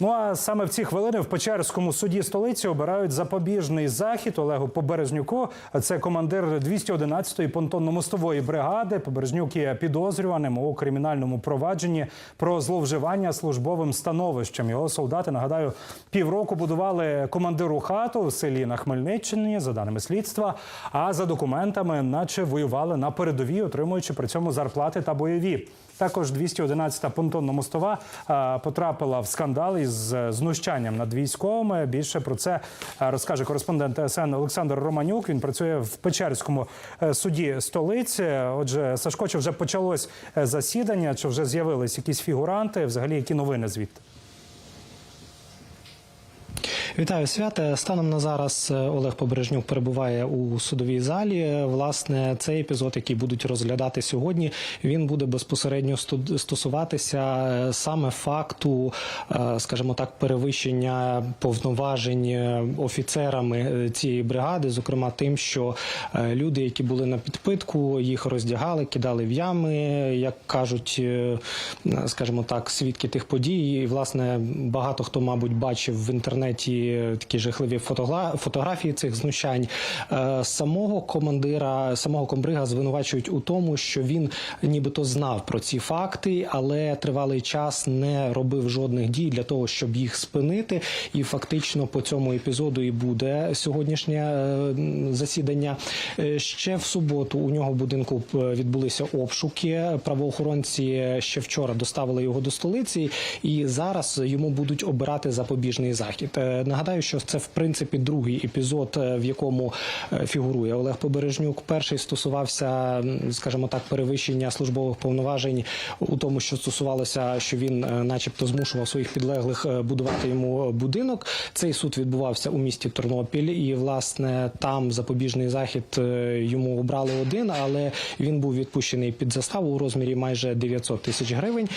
Ну а саме в ці хвилини в Печерському суді столиці обирають запобіжний захід Олегу Поберезнюку. Це командир 211-ї понтонно-мостової бригади. Поберезнюк є підозрюваним у кримінальному провадженні про зловживання службовим становищем. Його солдати нагадаю півроку будували командиру хату в селі на Хмельниччині, за даними слідства. А за документами, наче воювали на передовій, отримуючи при цьому зарплати та бойові. Також 211-та понтонно-мостова потрапила в скандал із е, знущанням над військовими. Більше про це е, розкаже кореспондент СН Олександр Романюк. Він працює в Печерському е, суді столиці. Отже, Сашко, чи вже почалось е, засідання? Чи вже з'явились якісь фігуранти? Взагалі, які новини звідти? Вітаю свята. Станом на зараз е, Олег Побережнюк перебуває у судовій залі. Власне, цей епізод, який будуть розглядати сьогодні, він буде безпосередньо стосуватися е, саме факту, е, скажімо так, перевищення повноважень офіцерами цієї бригади, зокрема тим, що люди, які були на підпитку, їх роздягали, кидали в ями, як кажуть, скажімо так, свідки тих подій. І, власне, багато хто, мабуть, бачив в інтернеті такі жахливі фотографії цих знущань. Е, Самого командира, самого комбрига звинувачують у тому, що він нібито знав про ці факти, але тривалий час не робив жодних дій для того, щоб їх спинити. І фактично по цьому епізоду і буде сьогоднішнє е, засідання. Е, Ще в суботу у нього в будинку відбулися обшуки. Правоохоронці ще вчора доставили його до столиці, і зараз йому будуть обирати запобіжний захід. Нагадаю, що це в принципі другий епізод, е, в якому е, фігурує Олег Побережнюк. Перший стосувався, скажімо так, перевищення службових повноважень у тому, що стосувалося, що він, е, начебто, змушував своїх підлеглих будувати йому будинок. Цей суд відбувався у місті Тернопіль, і власне там запобіжний захід йому обрали один, але він був відпущений під заставу у розмірі майже 900 тисяч гривень.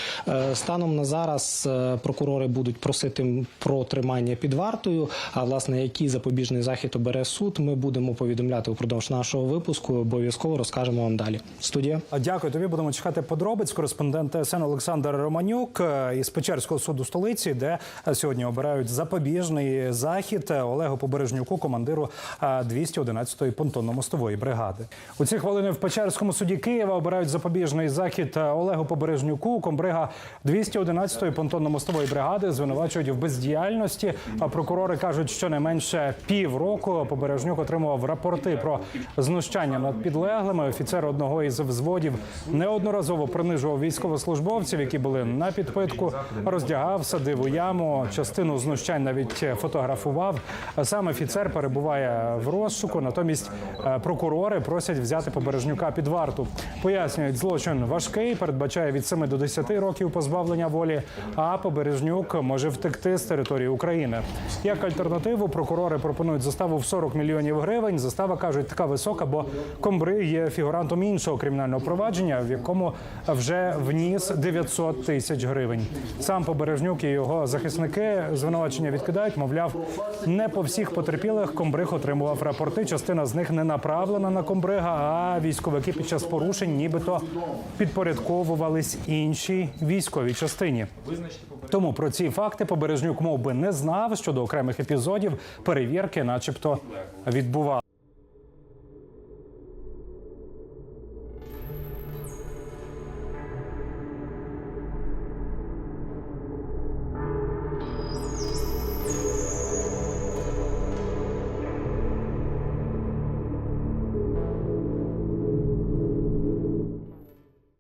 Станом на зараз прокурори будуть просити про тримання під вартою. А власне, який запобіжний захід обере суд, ми будемо повідомляти упродовж нашого випуску. Обов'язково розкажемо вам далі. Студія. Дякую тобі. Будемо чекати подробиць. Кореспондент ТСН Олександр Романюк е, із Печерського суду столиці, де е, сьогодні обирають запобіжний захід е, Олегу Побережнюку, командиру е, 211-ї понтонно-мостової бригади. У ці хвилини в Печерському суді Києва обирають запобіжний захід Олегу Побережнюку, комбрига 211-ї понтонно-мостової бригади. Звинувачують в бездіяльності. А прокурори кажуть, що не менше півроку Побережнюк отримував рапорти про знущання над підлеглими. Офіцер одного із взводів неодноразово принижував військовослужбовців, які були на підпитку, роздягав, садив у яму. Частину знущань навіть фотографував. Сам офіцер перебуває в розшуку. Натомість е, прокурори просять взяти Побережнюка під варту. Пояснюють, злочин важкий, передбачає від 7 до 10 років позбавлення волі. А Побережнюк може втекти з території України. Як альтернативу, прокурори пропонують заставу в 40 мільйонів гривень. Застава кажуть, така висока, бо комбри є фігурантом іншого кримінального провадження, в якому вже вніс 900 тисяч гривень. Сам Побережнюк і його захисники звинувачення відкидають. Мовляв, не по всіх потерпілих комбриг отримував рапорти. Частина з них не направлена на комбрига, а військовики під час порушень, нібито підпорядковувались іншій військовій частині. Тому про ці факти Побережнюк мов би не знав щодо окремих епізодів перевірки, начебто, відбували.